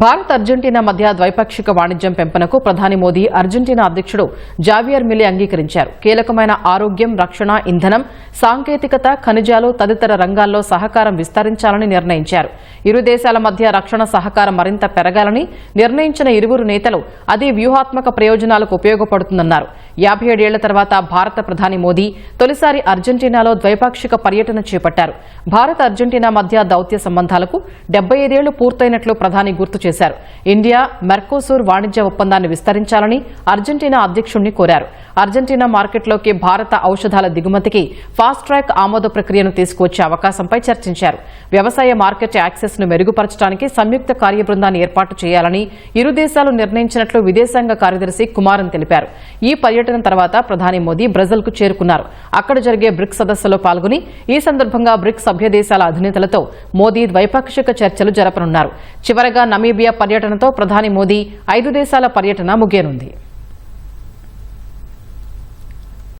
Bharat Argentina మధ్య ద్వైపాక్షిక వాణిజ్యం పెంపునకు ప్రధాని మోదీ అర్జెంటీనా అధ్యక్షుడు జావియర్ మిలే అంగీకరించారు. కీలకమైన ఆరోగ్యం రక్షణ ఇంధనం సాంకేతికత ఖనిజాలు తదితర రంగాల్లో సహకారం విస్తరించాలని నిర్ణయించారు. ఇరు దేశాల మధ్య రక్షణ సహకారం మరింత పెరగాలని నిర్ణయించిన ఇరువురు నేతలు అది వ్యూహాత్మక ప్రయోజనాలకు ఉపయోగపడుతుందన్నారు. యాభై ఏడేళ్ళ తర్వాత భారత ప్రధాని మోదీ తొలిసారి అర్జెంటీనాలో ద్వైపాక్షిక పర్యటన చేపట్టారు. భారత్ అర్జెంటీనా మధ్య దౌత్య సంబంధాలకు డెబ్బై ఐదేళ్ళు పూర్తయినట్లు ప్రధాని గుర్తు చేశారు. ఇండియా మెర్కోసూర్ వాణిజ్య ఒప్పందాన్ని విస్తరించాలని అర్జెంటీనా అధ్యక్షుణ్ణి కోరారు. అర్జెంటీనా మార్కెట్లోకి భారత ఔషధాల దిగుమతికి ఫాస్ట్ ట్రాక్ ఆమోద ప్రక్రియను తీసుకువచ్చే అవకాశంపై చర్చించారు. వ్యవసాయ మార్కెట్ యాక్సెస్ను మెరుగుపరచడానికి సంయుక్త కార్యబృందాన్ని ఏర్పాటు చేయాలని ఇరు దేశాలు నిర్ణయించినట్లు విదేశాంగ కార్యదర్శి కుమారన్ తెలిపారు. ఈ పర్యటన తర్వాత ప్రధాని మోదీ బ్రెజిల్కు చేరుకున్నారు. అక్కడ జరిగే బ్రిక్స్ సదస్సులో పాల్గొని ఈ సందర్భంగా బ్రిక్స్ సభ్య దేశాల అధినేతలతో మోదీ ద్వైపాక్షిక చర్చలు జరపనున్నారు. చివరగా అరేబియా పర్యటనతో ప్రధాని మోదీ ఐదు దేశాల పర్యటన ముగియనుంది.